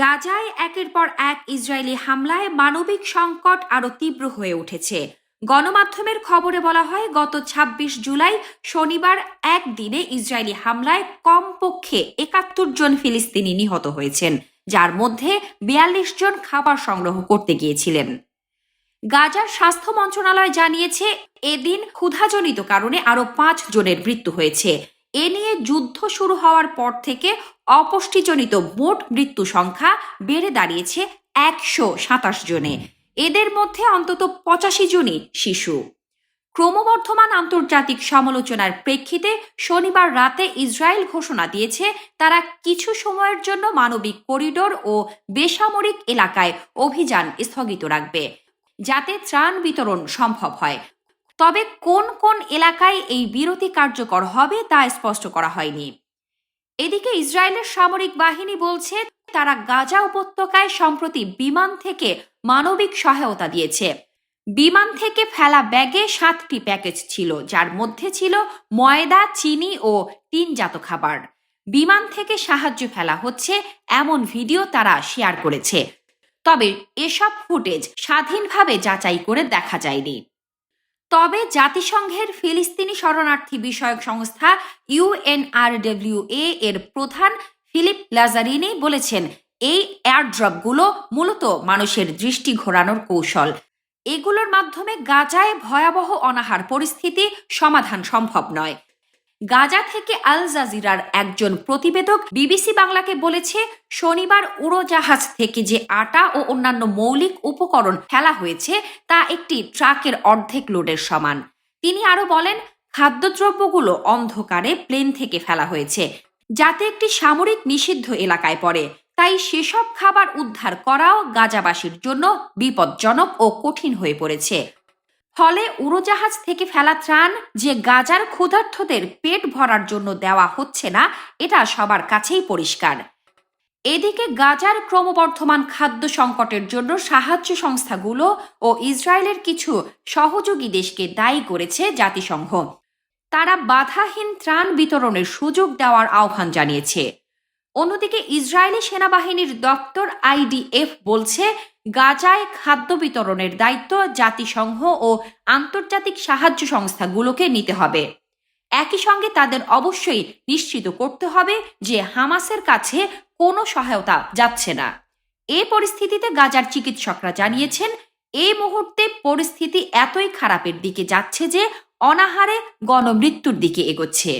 গাজায় একের পর এক ইসরায়েলি হামলায় মানবিক সংকট আরও তীব্র হয়ে উঠেছে। গণমাধ্যমের খবরে বলা হয়, গত ২৬ জুলাই শনিবার একদিনে ইসরায়েলি হামলায় কমপক্ষে একাত্তর জন ফিলিস্তিনি নিহত হয়েছেন, যার মধ্যে বিয়াল্লিশ জন খাবার সংগ্রহ করতে গিয়েছিলেন। গাজার স্বাস্থ্য মন্ত্রণালয় জানিয়েছে, এদিন ক্ষুধাজনিত কারণে আরও পাঁচ জনের মৃত্যু হয়েছে। এ নিয়ে যুদ্ধ শুরু হওয়ার পর থেকে অপুষ্টিজনিত মোট মৃত্যু সংখ্যা বেড়ে দাঁড়িয়েছে একশো সাতাশ জনে। এদের মধ্যে অন্তত পঁচাশি জনই শিশু। ক্রমবর্ধমান আন্তর্জাতিক সমালোচনার প্রেক্ষিতে শনিবার রাতে ইসরায়েল ঘোষণা দিয়েছে, তারা কিছু সময়ের জন্য মানবিক করিডোর ও বেসামরিক এলাকায় অভিযান স্থগিত রাখবে, যাতে ত্রাণ বিতরণ সম্ভব হয়। তবে কোন কোন এলাকায় এই বিরতি কার্যকর হবে তা স্পষ্ট করা হয়নি। এদিকে ইসরায়েলের সামরিক বাহিনী বলছে, তারা গাজা উপত্যকায় সম্প্রতি বিমান থেকে মানবিক সহায়তা দিয়েছে। বিমান থেকে ফেলা ব্যাগে সাতটি প্যাকেজ ছিল, যার মধ্যে ছিল ময়দা, চিনি ও টিনজাত খাবার। বিমান থেকে সাহায্য ফেলা হচ্ছে, এমন ভিডিও তারা শেয়ার করেছে। তবে এসব ফুটেজ স্বাধীনভাবে যাচাই করে দেখা যায়নি। তবে জাতিসংঘের ফিলিস্তিনি শরণার্থী বিষয়ক সংস্থা ইউএনআরডব্লিউ এর প্রধান ফিলিপ লাজারিনি বলেছেন, এই এয়ারড্রপগুলো মূলত মানুষের দৃষ্টি ঘোরানোর কৌশল। এগুলোর মাধ্যমে গাজায় ভয়াবহ অনাহার পরিস্থিতি সমাধান সম্ভব নয়। গাজা থেকে আল জাজিরার একজন প্রতিবেদক বিবিসি বাংলাকে বলেছে, শনিবার উড়োজাহাজ থেকে যে আটা ও অন্যান্য মৌলিক উপকরণ ফেলা হয়েছে, তা একটি ট্রাকের অর্ধেক লোডের সমান। তিনি আরও বলেন, খাদ্যদ্রব্যগুলো অন্ধকারে প্লেন থেকে ফেলা হয়েছে, যাতে একটি সামরিক নিষিদ্ধ এলাকায় পড়ে। তাই সেসব খাবার উদ্ধার করাও গাজাবাসীর জন্য বিপজ্জনক ও কঠিন হয়ে পড়েছে। ফলে উড়োজাহাজ থেকে ফেলা ত্রাণ যে গাজার ক্ষুধার্থদের পেট ভরার জন্য দেওয়া হচ্ছে না, এটা সবার কাছেই পরিষ্কার। এদিকে গাজার ক্রমবর্ধমান খাদ্য সংকটের জন্য সাহায্য সংস্থাগুলো ও ইসরায়েলের কিছু সহযোগী দেশকে দায়ী করেছে জাতিসংঘ। তারা বাধাহীন ত্রাণ বিতরণের সুযোগ দেওয়ার আহ্বান জানিয়েছে। অন্যদিকে ইসরায়েলি সেনাবাহিনীর দপ্তর আইডিএফ বলছে, গাজায় খাদ্য বিতরণের দায়িত্ব জাতিসংঘ ও আন্তর্জাতিক সাহায্য সংস্থাগুলোকে নিতে হবে। একই সঙ্গে তাদের অবশ্যই নিশ্চিত করতে হবে যে হামাসের কাছে কোনো সহায়তা যাচ্ছে না। এ পরিস্থিতিতে গাজার চিকিৎসকরা জানিয়েছেন এই মুহূর্তে পরিস্থিতি এতই খারাপের দিকে যাচ্ছে যে অনাহারে গণমৃত্যুর দিকে এগোচ্ছে।